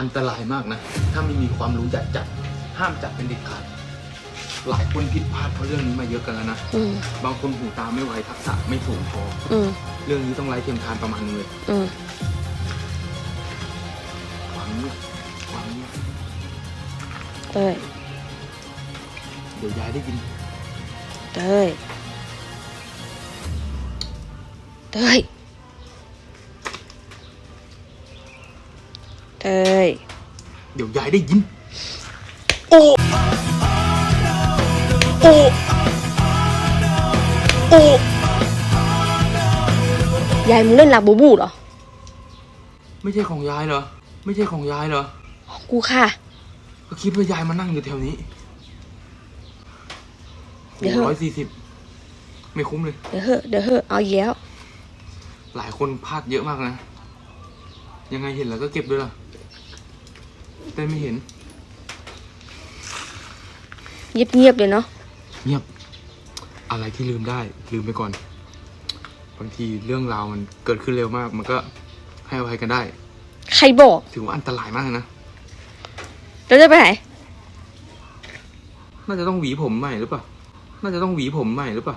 อันตรายมากนะ ถ้าไม่มีความรู้จัดจัดห้ามจับเป็นเด็ดขาด หลายคนผิดพลาดเพราะเรื่องนี้มาเยอะกันแล้วนะ อืมบางคนหูตาไม่ไวทักษะไม่สูงพอ อืมเรื่องนี้ต้องไล่เทียมทานประมาณนึงเลย อืมความเงียบความเงียบเต้ยเดี๋ยวยายได้ยิน เต้ยเต้ย เต้ยเดี๋ยวยายได้ยิน โอ้ โอ้ โอ้ ยายมึงเล่นลาบูบูเหรอ ไม่ใช่ของยายเหรอ ไม่ใช่ของยายเหรอ กูค่ะ ก็คิดว่ายายมานั่งอยู่แถวนี้เดี๋ยว ร้อยสี่สิบไม่คุ้มเลย เดี๋ยวเหอะเดี๋ยวเหอะเอาอีกแล้ว หลายคนพลาดเยอะมากนะ ยังไงเห็นแล้วก็เก็บด้วยล่ะ แต่ไม่เห็น เงียบเงียบๆเลยเนาะเงียบ อะไรที่ลืมได้ ลืมไปก่อน บางทีเรื่องราวมันเกิดขึ้นเร็วมาก มันก็ให้อภัยกันได้ ใครบอก ถือว่าอันตรายมากเลยนะเราจะไปไหน น่าจะต้องหวีผมใหม่หรือเปล่า น่าจะต้องหวีผมใหม่หรือเปล่า